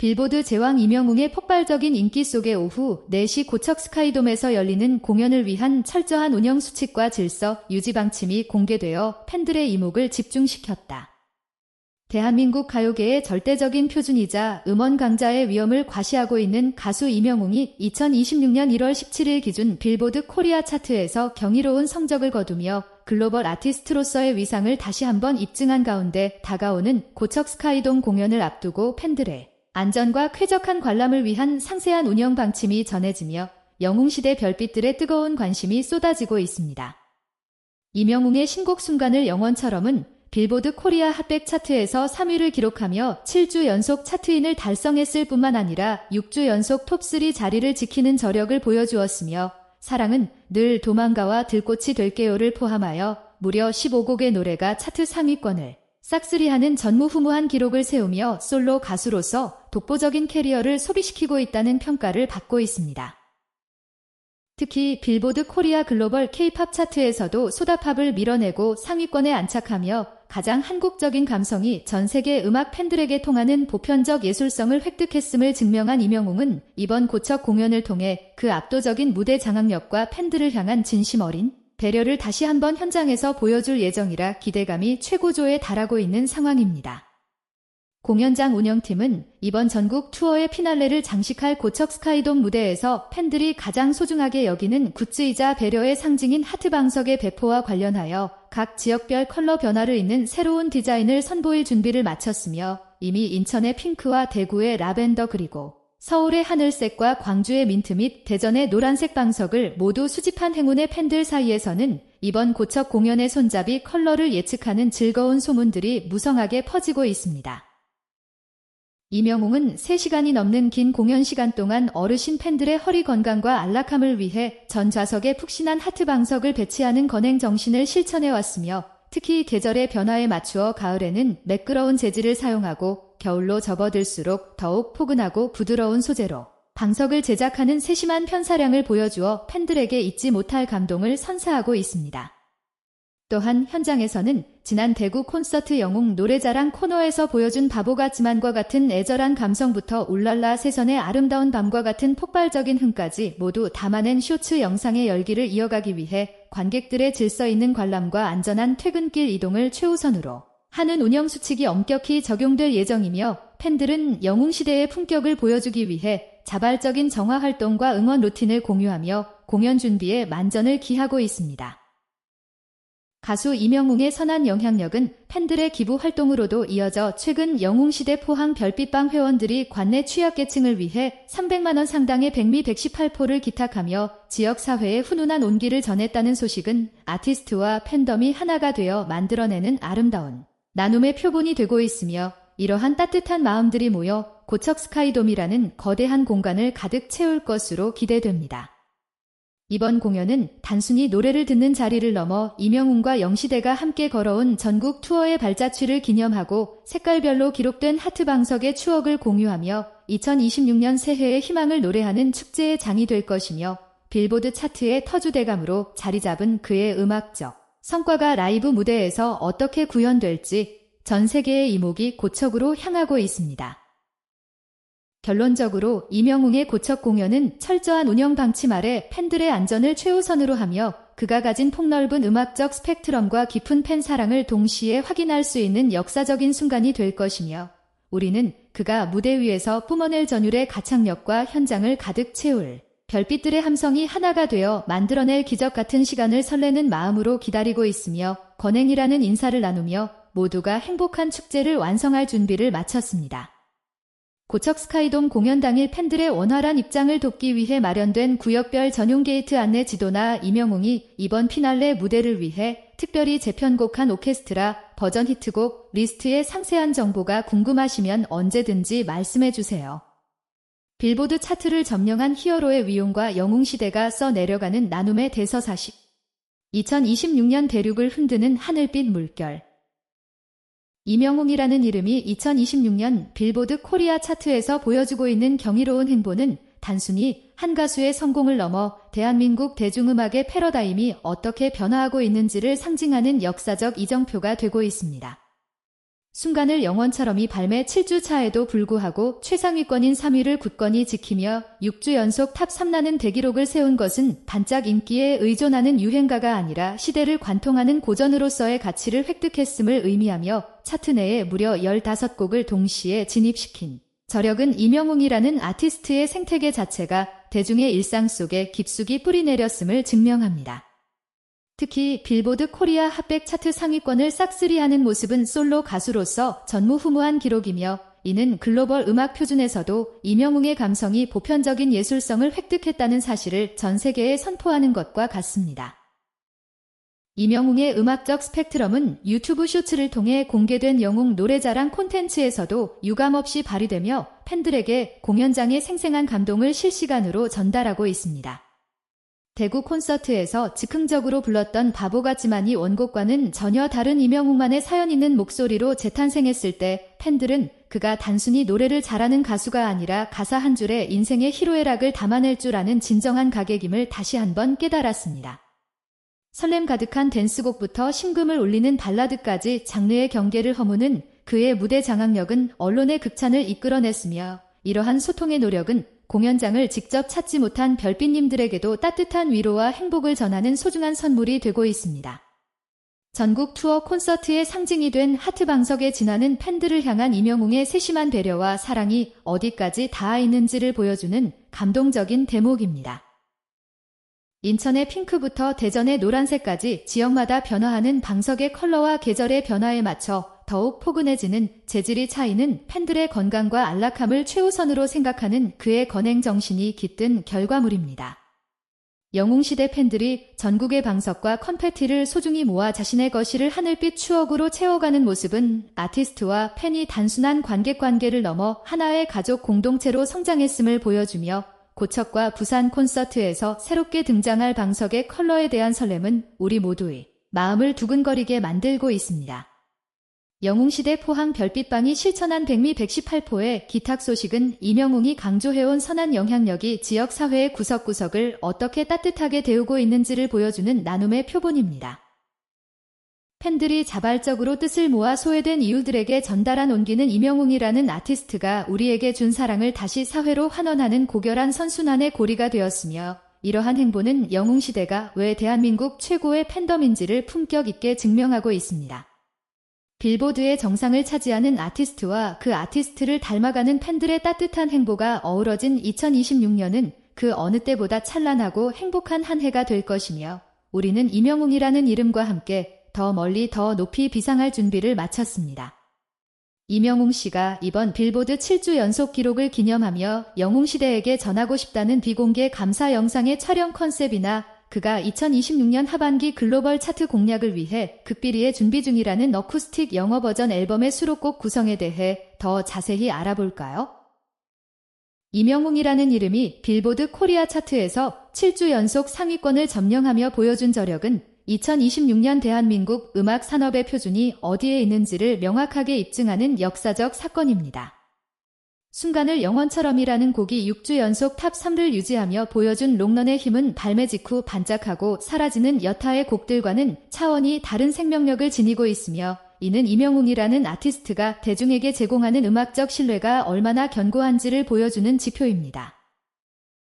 빌보드 제왕 이명웅의 폭발적인 인기 속에 오후 4시 고척 스카이돔에서 열리는 공연을 위한 철저한 운영 수칙과 질서, 유지 방침이 공개되어 팬들의 이목을 집중시켰다. 대한민국 가요계의 절대적인 표준이자 음원 강자의 위험을 과시하고 있는 가수 이명웅이 2026년 1월 17일 기준 빌보드 코리아 차트에서 경이로운 성적을 거두며 글로벌 아티스트로서의 위상을 다시 한번 입증한 가운데 다가오는 고척 스카이돔 공연을 앞두고 팬들의 안전과 쾌적한 관람을 위한 상세한 운영 방침이 전해지며 영웅시대 별빛들의 뜨거운 관심이 쏟아지고 있습니다. 이명웅의 신곡 순간을 영원처럼은 빌보드 코리아 핫백 차트에서 3위를 기록하며 7주 연속 차트인을 달성했을 뿐만 아니라 6주 연속 톱3 자리를 지키는 저력을 보여주었으며 사랑은 늘 도망가와 들꽃이 될게요를 포함하여 무려 15곡의 노래가 차트 상위권을 싹쓸이하는 전무후무한 기록을 세우며 솔로 가수로서 독보적인 캐리어를 소비시키고 있다는 평가를 받고 있습니다. 특히 빌보드 코리아 글로벌 K-팝 차트에서도 소다팝을 밀어내고 상위권에 안착하며 가장 한국적인 감성이 전 세계 음악 팬들에게 통하는 보편적 예술성을 획득했음을 증명한 이명웅은 이번 고척 공연을 통해 그 압도적인 무대 장악력과 팬들을 향한 진심 어린 배려를 다시 한번 현장에서 보여줄 예정이라 기대감이 최고조에 달하고 있는 상황입니다. 공연장 운영팀은 이번 전국 투어의 피날레를 장식할 고척 스카이돔 무대에서 팬들이 가장 소중하게 여기는 굿즈이자 배려의 상징인 하트 방석의 배포와 관련하여 각 지역별 컬러 변화를 잇는 새로운 디자인을 선보일 준비를 마쳤으며 이미 인천의 핑크와 대구의 라벤더 그리고 서울의 하늘색과 광주의 민트 및 대전의 노란색 방석을 모두 수집한 행운의 팬들 사이에서는 이번 고척 공연의 손잡이 컬러를 예측하는 즐거운 소문들이 무성하게 퍼지고 있습니다. 이명웅은 3시간이 넘는 긴 공연 시간 동안 어르신 팬들의 허리 건강과 안락함을 위해 전 좌석에 푹신한 하트 방석을 배치하는 건행 정신을 실천해 왔으며 특히 계절의 변화에 맞추어 가을에는 매끄러운 재질을 사용하고 겨울로 접어들수록 더욱 포근하고 부드러운 소재로 방석을 제작하는 세심한 편사량을 보여주어 팬들에게 잊지 못할 감동을 선사하고 있습니다. 또한 현장에서는 지난 대구 콘서트 영웅 노래자랑 코너에서 보여준 바보 같지만과 같은 애절한 감성부터 울랄라 세선의 아름다운 밤과 같은 폭발적인 흥까지 모두 담아낸 쇼츠 영상의 열기를 이어가기 위해 관객들의 질서 있는 관람과 안전한 퇴근길 이동을 최우선으로 하는 운영 수칙이 엄격히 적용될 예정이며 팬들은 영웅시대의 품격을 보여주기 위해 자발적인 정화 활동과 응원 루틴을 공유하며 공연 준비에 만전을 기하고 있습니다. 가수 이명웅의 선한 영향력은 팬들의 기부 활동으로도 이어져 최근 영웅시대 포항 별빛방 회원들이 관내 취약계층을 위해 300만원 상당의 백미 118포를 기탁하며 지역사회에 훈훈한 온기를 전했다는 소식은 아티스트와 팬덤이 하나가 되어 만들어내는 아름다운 나눔의 표본이 되고 있으며 이러한 따뜻한 마음들이 모여 고척 스카이돔이라는 거대한 공간을 가득 채울 것으로 기대됩니다. 이번 공연은 단순히 노래를 듣는 자리를 넘어 이명웅과 영시대가 함께 걸어온 전국 투어의 발자취를 기념하고 색깔별로 기록된 하트 방석의 추억을 공유하며 2026년 새해의 희망을 노래하는 축제의 장이 될 것이며 빌보드 차트의 터주대감으로 자리 잡은 그의 음악적 성과가 라이브 무대에서 어떻게 구현될지 전 세계의 이목이 고척으로 향하고 있습니다. 결론적으로 이명웅의 고척 공연은 철저한 운영 방침 아래 팬들의 안전을 최우선으로 하며 그가 가진 폭넓은 음악적 스펙트럼과 깊은 팬 사랑을 동시에 확인할 수 있는 역사적인 순간이 될 것이며 우리는 그가 무대 위에서 뿜어낼 전율의 가창력과 현장을 가득 채울 별빛들의 함성이 하나가 되어 만들어낼 기적 같은 시간을 설레는 마음으로 기다리고 있으며 건행이라는 인사를 나누며 모두가 행복한 축제를 완성할 준비를 마쳤습니다. 고척 스카이돔 공연 당일 팬들의 원활한 입장을 돕기 위해 마련된 구역별 전용 게이트 안내 지도나 이명웅이 이번 피날레 무대를 위해 특별히 재편곡한 오케스트라 버전 히트곡 리스트의 상세한 정보가 궁금하시면 언제든지 말씀해 주세요. 빌보드 차트를 점령한 히어로의 위용과 영웅시대가 써 내려가는 나눔의 대서사시 2026년 대륙을 흔드는 하늘빛 물결 이명웅이라는 이름이 2026년 빌보드 코리아 차트에서 보여주고 있는 경이로운 행보는 단순히 한 가수의 성공을 넘어 대한민국 대중음악의 패러다임이 어떻게 변화하고 있는지를 상징하는 역사적 이정표가 되고 있습니다. 순간을 영원처럼이 발매 7주 차에도 불구하고 최상위권인 3위를 굳건히 지키며 6주 연속 탑 3라는 대기록을 세운 것은 반짝 인기에 의존하는 유행가가 아니라 시대를 관통하는 고전으로서의 가치를 획득했음을 의미하며 차트 내에 무려 15곡을 동시에 진입시킨 저력은 이명웅이라는 아티스트의 생태계 자체가 대중의 일상 속에 깊숙이 뿌리내렸음을 증명합니다. 특히 빌보드 코리아 핫백 차트 상위권을 싹쓸이하는 모습은 솔로 가수로서 전무후무한 기록이며 이는 글로벌 음악 표준에서도 이명웅의 감성이 보편적인 예술성을 획득했다는 사실을 전 세계에 선포하는 것과 같습니다. 이명웅의 음악적 스펙트럼은 유튜브 쇼츠를 통해 공개된 영웅 노래자랑 콘텐츠에서도 유감없이 발휘되며 팬들에게 공연장의 생생한 감동을 실시간으로 전달하고 있습니다. 대구 콘서트에서 즉흥적으로 불렀던 바보 같지만이 원곡과는 전혀 다른 이명웅만의 사연 있는 목소리로 재탄생했을 때 팬들은 그가 단순히 노래를 잘하는 가수가 아니라 가사 한 줄에 인생의 희로애락을 담아낼 줄 아는 진정한 가객임을 다시 한번 깨달았습니다. 설렘 가득한 댄스곡부터 심금을 울리는 발라드까지 장르의 경계를 허무는 그의 무대 장악력은 언론의 극찬을 이끌어냈으며 이러한 소통의 노력은 공연장을 직접 찾지 못한 별빛님들에게도 따뜻한 위로와 행복을 전하는 소중한 선물이 되고 있습니다. 전국 투어 콘서트의 상징이 된 하트 방석에 지나는 팬들을 향한 이명웅의 세심한 배려와 사랑이 어디까지 닿아 있는지를 보여주는 감동적인 대목입니다. 인천의 핑크부터 대전의 노란색까지 지역마다 변화하는 방석의 컬러와 계절의 변화에 맞춰 더욱 포근해지는 재질이 차이는 팬들의 건강과 안락함을 최우선으로 생각하는 그의 건행 정신이 깃든 결과물입니다. 영웅시대 팬들이 전국의 방석과 컨페티를 소중히 모아 자신의 거실을 하늘빛 추억으로 채워가는 모습은 아티스트와 팬이 단순한 관객 관계를 넘어 하나의 가족 공동체로 성장했음을 보여주며 고척과 부산 콘서트에서 새롭게 등장할 방석의 컬러에 대한 설렘은 우리 모두의 마음을 두근거리게 만들고 있습니다. 영웅시대 포항 별빛방이 실천한 백미 118포의 기탁 소식은 이명웅이 강조해온 선한 영향력이 지역 사회의 구석구석을 어떻게 따뜻하게 데우고 있는지를 보여주는 나눔의 표본입니다. 팬들이 자발적으로 뜻을 모아 소외된 이웃들에게 전달한 온기는 이명웅이라는 아티스트가 우리에게 준 사랑을 다시 사회로 환원하는 고결한 선순환의 고리가 되었으며 이러한 행보는 영웅시대가 왜 대한민국 최고의 팬덤인지를 품격 있게 증명하고 있습니다. 빌보드의 정상을 차지하는 아티스트와 그 아티스트를 닮아가는 팬들의 따뜻한 행보가 어우러진 2026년은 그 어느 때보다 찬란하고 행복한 한 해가 될 것이며 우리는 이명웅이라는 이름과 함께 더 멀리 더 높이 비상할 준비를 마쳤습니다. 이명웅 씨가 이번 빌보드 7주 연속 기록을 기념하며 영웅 시대에게 전하고 싶다는 비공개 감사 영상의 촬영 컨셉이나 그가 2026년 하반기 글로벌 차트 공략을 위해 극비리에 준비 중이라는 어쿠스틱 영어 버전 앨범의 수록곡 구성에 대해 더 자세히 알아볼까요? 이명웅이라는 이름이 빌보드 코리아 차트에서 7주 연속 상위권을 점령하며 보여준 저력은 2026년 대한민국 음악 산업의 표준이 어디에 있는지를 명확하게 입증하는 역사적 사건입니다. 순간을 영원처럼이라는 곡이 6주 연속 탑 3를 유지하며 보여준 롱런의 힘은 발매 직후 반짝하고 사라지는 여타의 곡들과는 차원이 다른 생명력을 지니고 있으며 이는 이명웅이라는 아티스트가 대중에게 제공하는 음악적 신뢰가 얼마나 견고한지를 보여주는 지표입니다.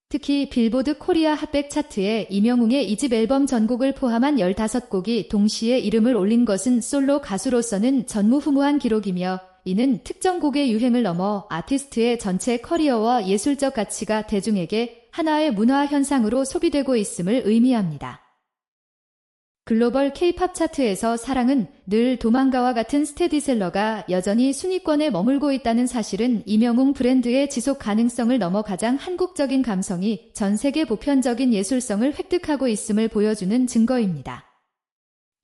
특히 빌보드 코리아 핫백 차트에 이명웅의 이집 앨범 전곡을 포함한 15곡이 동시에 이름을 올린 것은 솔로 가수로서는 전무후무한 기록이며 이는 특정 곡의 유행을 넘어 아티스트의 전체 커리어와 예술적 가치가 대중에게 하나의 문화 현상으로 소비되고 있음을 의미합니다. 글로벌 K-팝 차트에서 사랑은 늘 도망가와 같은 스테디셀러가 여전히 순위권에 머물고 있다는 사실은 이명웅 브랜드의 지속 가능성을 넘어 가장 한국적인 감성이 전 세계 보편적인 예술성을 획득하고 있음을 보여주는 증거입니다.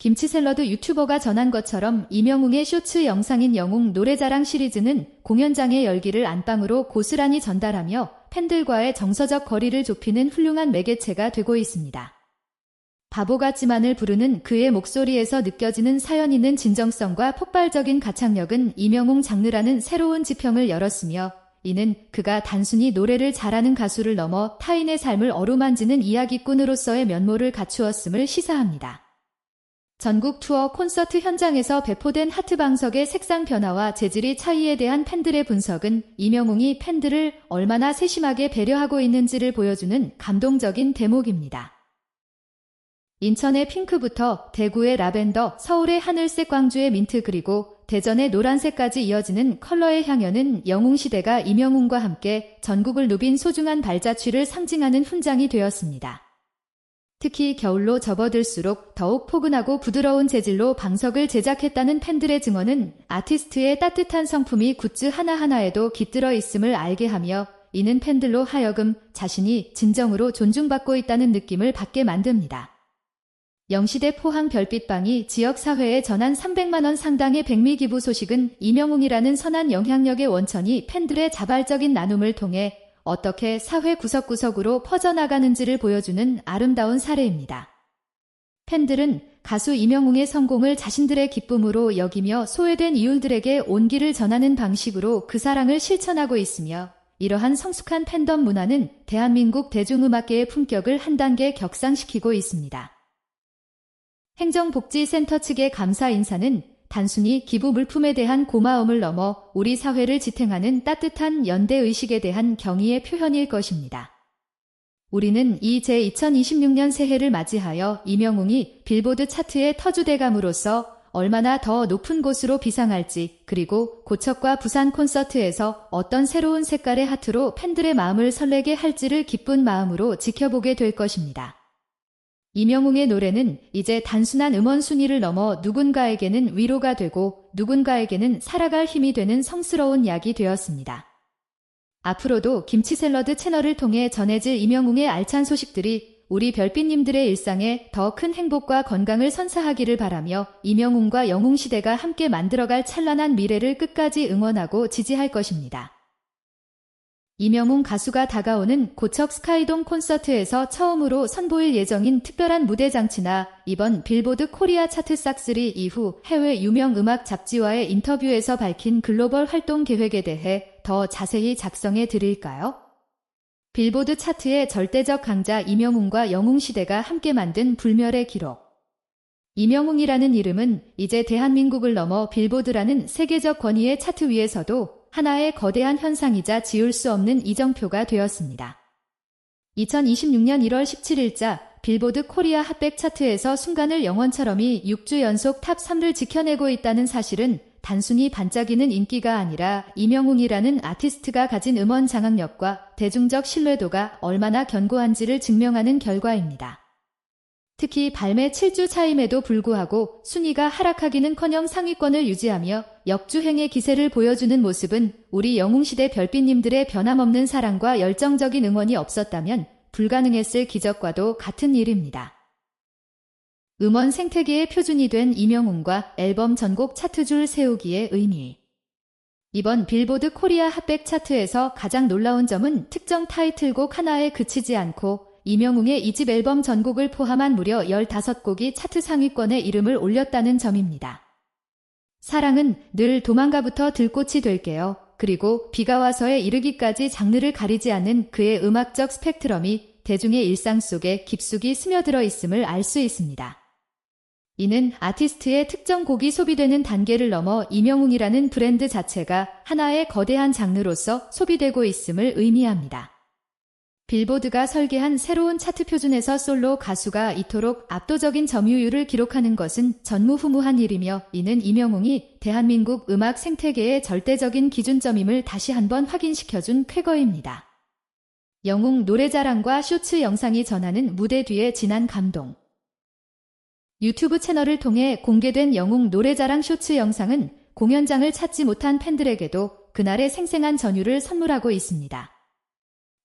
김치 샐러드 유튜버가 전한 것처럼 이명웅의 쇼츠 영상인 영웅 노래자랑 시리즈는 공연장의 열기를 안방으로 고스란히 전달하며 팬들과의 정서적 거리를 좁히는 훌륭한 매개체가 되고 있습니다. 바보 같지만을 부르는 그의 목소리에서 느껴지는 사연 있는 진정성과 폭발적인 가창력은 이명웅 장르라는 새로운 지평을 열었으며 이는 그가 단순히 노래를 잘하는 가수를 넘어 타인의 삶을 어루만지는 이야기꾼으로서의 면모를 갖추었음을 시사합니다. 전국 투어 콘서트 현장에서 배포된 하트 방석의 색상 변화와 재질이 차이에 대한 팬들의 분석은 이명웅이 팬들을 얼마나 세심하게 배려하고 있는지를 보여주는 감동적인 대목입니다. 인천의 핑크부터 대구의 라벤더, 서울의 하늘색, 광주의 민트 그리고 대전의 노란색까지 이어지는 컬러의 향연은 영웅 시대가 이명웅과 함께 전국을 누빈 소중한 발자취를 상징하는 훈장이 되었습니다. 특히 겨울로 접어들수록 더욱 포근하고 부드러운 재질로 방석을 제작했다는 팬들의 증언은 아티스트의 따뜻한 성품이 굿즈 하나하나에도 깃들어 있음을 알게 하며 이는 팬들로 하여금 자신이 진정으로 존중받고 있다는 느낌을 받게 만듭니다. 영시대 포항 별빛방이 지역사회에 전한 300만원 상당의 백미 기부 소식은 이명웅이라는 선한 영향력의 원천이 팬들의 자발적인 나눔을 통해 어떻게 사회 구석구석으로 퍼져나가는지를 보여주는 아름다운 사례입니다. 팬들은 가수 이명웅의 성공을 자신들의 기쁨으로 여기며 소외된 이웃들에게 온기를 전하는 방식으로 그 사랑을 실천하고 있으며 이러한 성숙한 팬덤 문화는 대한민국 대중음악계의 품격을 한 단계 격상시키고 있습니다. 행정복지센터 측의 감사 인사는 단순히 기부 물품에 대한 고마움을 넘어 우리 사회를 지탱하는 따뜻한 연대의식에 대한 경의의 표현일 것입니다. 우리는 이 제2026년 새해를 맞이하여 이명웅이 빌보드 차트의 터주대감으로서 얼마나 더 높은 곳으로 비상할지 그리고 고척과 부산 콘서트에서 어떤 새로운 색깔의 하트로 팬들의 마음을 설레게 할지를 기쁜 마음으로 지켜보게 될 것입니다. 이명웅의 노래는 이제 단순한 음원 순위를 넘어 누군가에게는 위로가 되고 누군가에게는 살아갈 힘이 되는 성스러운 약이 되었습니다. 앞으로도 김치 샐러드 채널을 통해 전해질 이명웅의 알찬 소식들이 우리 별빛님들의 일상에 더 큰 행복과 건강을 선사하기를 바라며 이명웅과 영웅시대가 함께 만들어갈 찬란한 미래를 끝까지 응원하고 지지할 것입니다. 이명웅 가수가 다가오는 고척 스카이돔 콘서트에서 처음으로 선보일 예정인 특별한 무대 장치나 이번 빌보드 코리아 차트 싹3 이후 해외 유명 음악 잡지와의 인터뷰에서 밝힌 글로벌 활동 계획에 대해 더 자세히 작성해 드릴까요? 빌보드 차트의 절대적 강자 이명웅과 영웅 시대가 함께 만든 불멸의 기록. 이명웅이라는 이름은 이제 대한민국을 넘어 빌보드라는 세계적 권위의 차트 위에서도 하나의 거대한 현상이자 지울 수 없는 이정표가 되었습니다. 2026년 1월 17일자 빌보드 코리아 핫백 차트에서 순간을 영원처럼이 6주 연속 탑 3를 지켜내고 있다는 사실은 단순히 반짝이는 인기가 아니라 이명웅이라는 아티스트가 가진 음원 장악력과 대중적 신뢰도가 얼마나 견고한지를 증명하는 결과입니다. 특히 발매 7주 차임에도 불구하고 순위가 하락하기는커녕 상위권을 유지하며 역주행의 기세를 보여주는 모습은 우리 영웅시대 별빛님들의 변함없는 사랑과 열정적인 응원이 없었다면 불가능했을 기적과도 같은 일입니다. 음원 생태계의 표준이 된 이명웅과 앨범 전곡 차트줄 세우기의 의미 이번 빌보드 코리아 핫백 차트에서 가장 놀라운 점은 특정 타이틀곡 하나에 그치지 않고 이명웅의 이집 앨범 전곡을 포함한 무려 15곡이 차트 상위권에 이름을 올렸다는 점입니다. 사랑은 늘 도망가부터 들꽃이 될게요. 그리고 비가 와서에 이르기까지 장르를 가리지 않는 그의 음악적 스펙트럼이 대중의 일상 속에 깊숙이 스며들어 있음을 알 수 있습니다. 이는 아티스트의 특정 곡이 소비되는 단계를 넘어 이명웅이라는 브랜드 자체가 하나의 거대한 장르로서 소비되고 있음을 의미합니다. 빌보드가 설계한 새로운 차트 표준에서 솔로 가수가 이토록 압도적인 점유율을 기록하는 것은 전무후무한 일이며 이는 이명웅이 대한민국 음악 생태계의 절대적인 기준점임을 다시 한번 확인시켜준 쾌거입니다. 영웅 노래자랑과 쇼츠 영상이 전하는 무대 뒤의 진한 감동. 유튜브 채널을 통해 공개된 영웅 노래자랑 쇼츠 영상은 공연장을 찾지 못한 팬들에게도 그날의 생생한 전율을 선물하고 있습니다.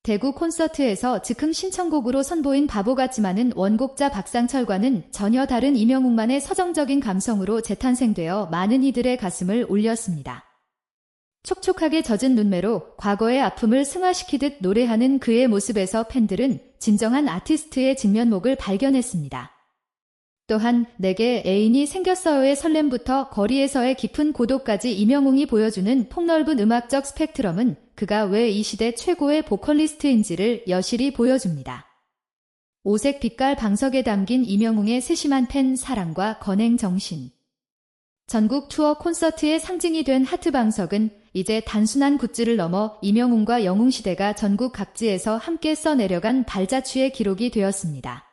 대구 콘서트에서 즉흥 신청곡으로 선보인 바보 같지만은 원곡자 박상철과는 전혀 다른 이명웅만의 서정적인 감성으로 재탄생되어 많은 이들의 가슴을 울렸습니다. 촉촉하게 젖은 눈매로 과거의 아픔을 승화시키듯 노래하는 그의 모습에서 팬들은 진정한 아티스트의 진면목을 발견했습니다. 또한 내게 애인이 생겼어요의 설렘부터 거리에서의 깊은 고독까지 이명웅이 보여주는 폭넓은 음악적 스펙트럼은 그가 왜 이 시대 최고의 보컬리스트인지를 여실히 보여줍니다. 오색 빛깔 방석에 담긴 이명웅의 세심한 팬 사랑과 건행 정신. 전국 투어 콘서트의 상징이 된 하트 방석은 이제 단순한 굿즈를 넘어 이명웅과 영웅 시대가 전국 각지에서 함께 써내려간 발자취의 기록이 되었습니다.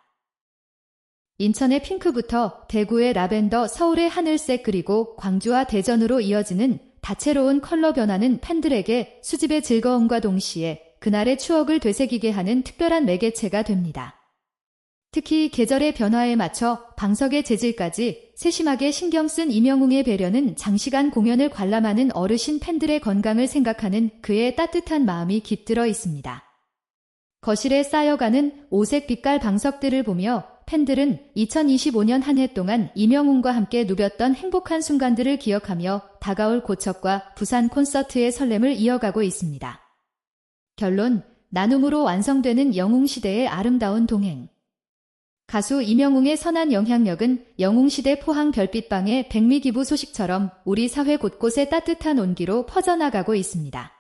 인천의 핑크부터 대구의 라벤더, 서울의 하늘색 그리고 광주와 대전으로 이어지는 다채로운 컬러 변화는 팬들에게 수집의 즐거움과 동시에 그날의 추억을 되새기게 하는 특별한 매개체가 됩니다. 특히 계절의 변화에 맞춰 방석의 재질까지 세심하게 신경 쓴 이명웅의 배려는 장시간 공연을 관람하는 어르신 팬들의 건강을 생각하는 그의 따뜻한 마음이 깃들어 있습니다. 거실에 쌓여가는 오색 빛깔 방석들을 보며 팬들은 2025년 한 해 동안 이명웅과 함께 누볐던 행복한 순간들을 기억하며 다가올 고척과 부산 콘서트의 설렘을 이어가고 있습니다. 결론, 나눔으로 완성되는 영웅시대의 아름다운 동행. 가수 이명웅의 선한 영향력은 영웅시대 포항 별빛방의 백미기부 소식처럼 우리 사회 곳곳에 따뜻한 온기로 퍼져나가고 있습니다.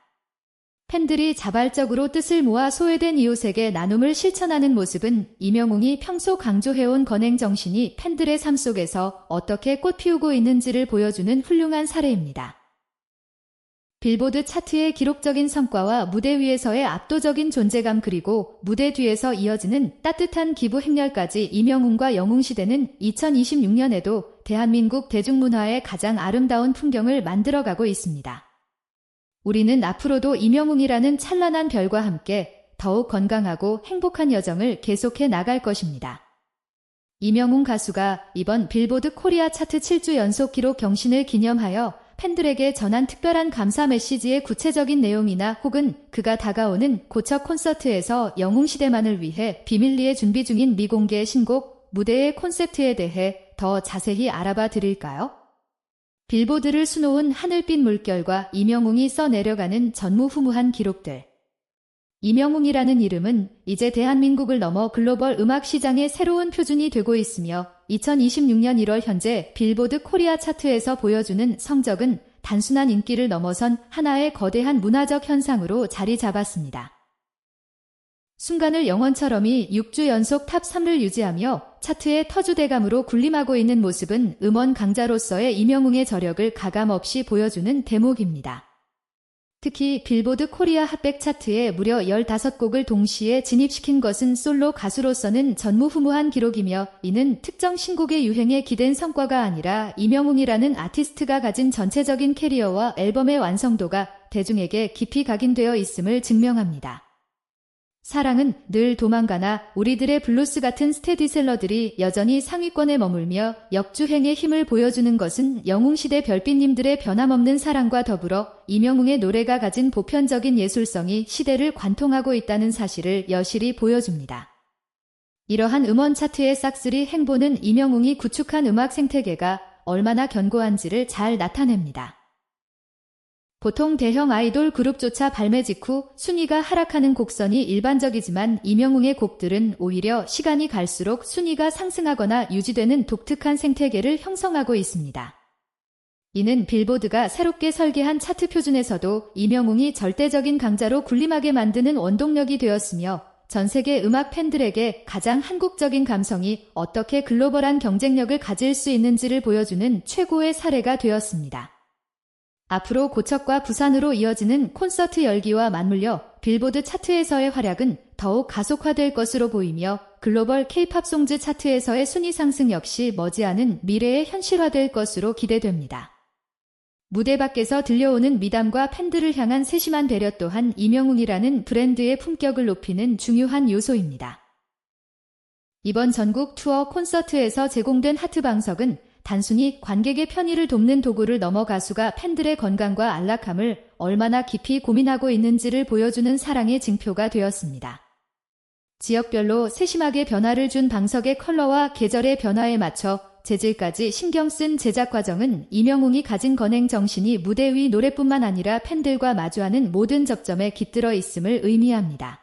팬들이 자발적으로 뜻을 모아 소외된 이웃에게 나눔을 실천하는 모습은 이명웅이 평소 강조해온 건행 정신이 팬들의 삶 속에서 어떻게 꽃 피우고 있는지를 보여주는 훌륭한 사례입니다. 빌보드 차트의 기록적인 성과와 무대 위에서의 압도적인 존재감 그리고 무대 뒤에서 이어지는 따뜻한 기부 행렬까지 이명웅과 영웅 시대는 2026년에도 대한민국 대중문화의 가장 아름다운 풍경을 만들어가고 있습니다. 우리는 앞으로도 이명웅이라는 찬란한 별과 함께 더욱 건강하고 행복한 여정을 계속해 나갈 것입니다. 이명웅 가수가 이번 빌보드 코리아 차트 7주 연속 기록 경신을 기념하여 팬들에게 전한 특별한 감사 메시지의 구체적인 내용이나 혹은 그가 다가오는 고척 콘서트에서 영웅 시대만을 위해 비밀리에 준비 중인 미공개 신곡 무대의 콘셉트에 대해 더 자세히 알아봐 드릴까요? 빌보드를 수놓은 하늘빛 물결과 이명웅이 써내려가는 전무후무한 기록들. 이명웅이라는 이름은 이제 대한민국을 넘어 글로벌 음악 시장의 새로운 표준이 되고 있으며 2026년 1월 현재 빌보드 코리아 차트에서 보여주는 성적은 단순한 인기를 넘어선 하나의 거대한 문화적 현상으로 자리 잡았습니다. 순간을 영원처럼이 6주 연속 탑 3를 유지하며 차트의 터주대감으로 군림하고 있는 모습은 음원 강자로서의 이명웅의 저력을 가감없이 보여주는 대목입니다. 특히 빌보드 코리아 핫백 차트에 무려 15곡을 동시에 진입시킨 것은 솔로 가수로서는 전무후무한 기록이며 이는 특정 신곡의 유행에 기댄 성과가 아니라 이명웅이라는 아티스트가 가진 전체적인 캐리어와 앨범의 완성도가 대중에게 깊이 각인되어 있음을 증명합니다. 사랑은 늘 도망가나 우리들의 블루스 같은 스테디셀러들이 여전히 상위권에 머물며 역주행의 힘을 보여주는 것은 영웅시대 별빛님들의 변함없는 사랑과 더불어 이명웅의 노래가 가진 보편적인 예술성이 시대를 관통하고 있다는 사실을 여실히 보여줍니다. 이러한 음원 차트의 싹쓸이 행보는 이명웅이 구축한 음악 생태계가 얼마나 견고한지를 잘 나타냅니다. 보통 대형 아이돌 그룹조차 발매 직후 순위가 하락하는 곡선이 일반적이지만 이명웅의 곡들은 오히려 시간이 갈수록 순위가 상승하거나 유지되는 독특한 생태계를 형성하고 있습니다. 이는 빌보드가 새롭게 설계한 차트 표준에서도 이명웅이 절대적인 강자로 군림하게 만드는 원동력이 되었으며 전 세계 음악 팬들에게 가장 한국적인 감성이 어떻게 글로벌한 경쟁력을 가질 수 있는지를 보여주는 최고의 사례가 되었습니다. 앞으로 고척과 부산으로 이어지는 콘서트 열기와 맞물려 빌보드 차트에서의 활약은 더욱 가속화될 것으로 보이며 글로벌 케이팝 송즈 차트에서의 순위 상승 역시 머지않은 미래에 현실화될 것으로 기대됩니다. 무대 밖에서 들려오는 미담과 팬들을 향한 세심한 배려 또한 이명웅이라는 브랜드의 품격을 높이는 중요한 요소입니다. 이번 전국 투어 콘서트에서 제공된 하트 방석은 단순히 관객의 편의를 돕는 도구를 넘어 가수가 팬들의 건강과 안락함을 얼마나 깊이 고민하고 있는지를 보여주는 사랑의 증표가 되었습니다. 지역별로 세심하게 변화를 준 방석의 컬러와 계절의 변화에 맞춰 재질까지 신경 쓴 제작 과정은 이명웅이 가진 건행 정신이 무대 위 노래뿐만 아니라 팬들과 마주하는 모든 접점에 깃들어 있음을 의미합니다.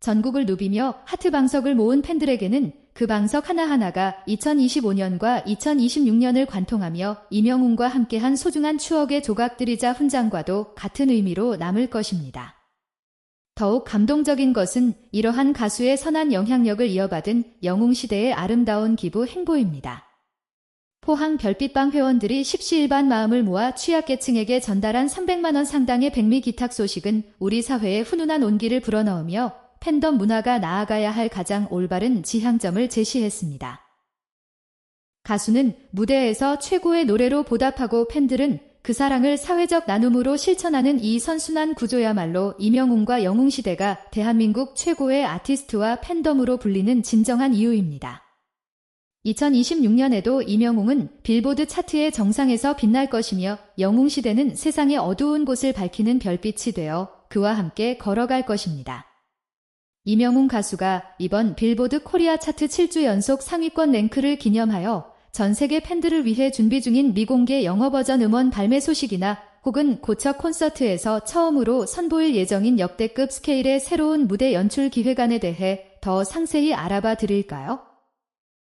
전국을 누비며 하트 방석을 모은 팬들에게는 그 방석 하나하나가 2025년과 2026년을 관통하며 이명웅과 함께한 소중한 추억의 조각들이자 훈장과도 같은 의미로 남을 것입니다. 더욱 감동적인 것은 이러한 가수의 선한 영향력을 이어받은 영웅시대의 아름다운 기부 행보입니다. 포항 별빛방 회원들이 십시일반 마음을 모아 취약계층에게 전달한 300만원 상당의 백미 기탁 소식은 우리 사회에 훈훈한 온기를 불어넣으며 팬덤 문화가 나아가야 할 가장 올바른 지향점을 제시했습니다. 가수는 무대에서 최고의 노래로 보답하고 팬들은 그 사랑을 사회적 나눔으로 실천하는 이 선순환 구조야말로 이명웅과 영웅 시대가 대한민국 최고의 아티스트와 팬덤으로 불리는 진정한 이유입니다. 2026년에도 이명웅은 빌보드 차트의 정상에서 빛날 것이며 영웅 시대는 세상의 어두운 곳을 밝히는 별빛이 되어 그와 함께 걸어갈 것입니다. 이명웅 가수가 이번 빌보드 코리아 차트 7주 연속 상위권 랭크를 기념하여 전 세계 팬들을 위해 준비 중인 미공개 영어 버전 음원 발매 소식이나 혹은 고척 콘서트에서 처음으로 선보일 예정인 역대급 스케일의 새로운 무대 연출 기획안에 대해 더 상세히 알아봐 드릴까요?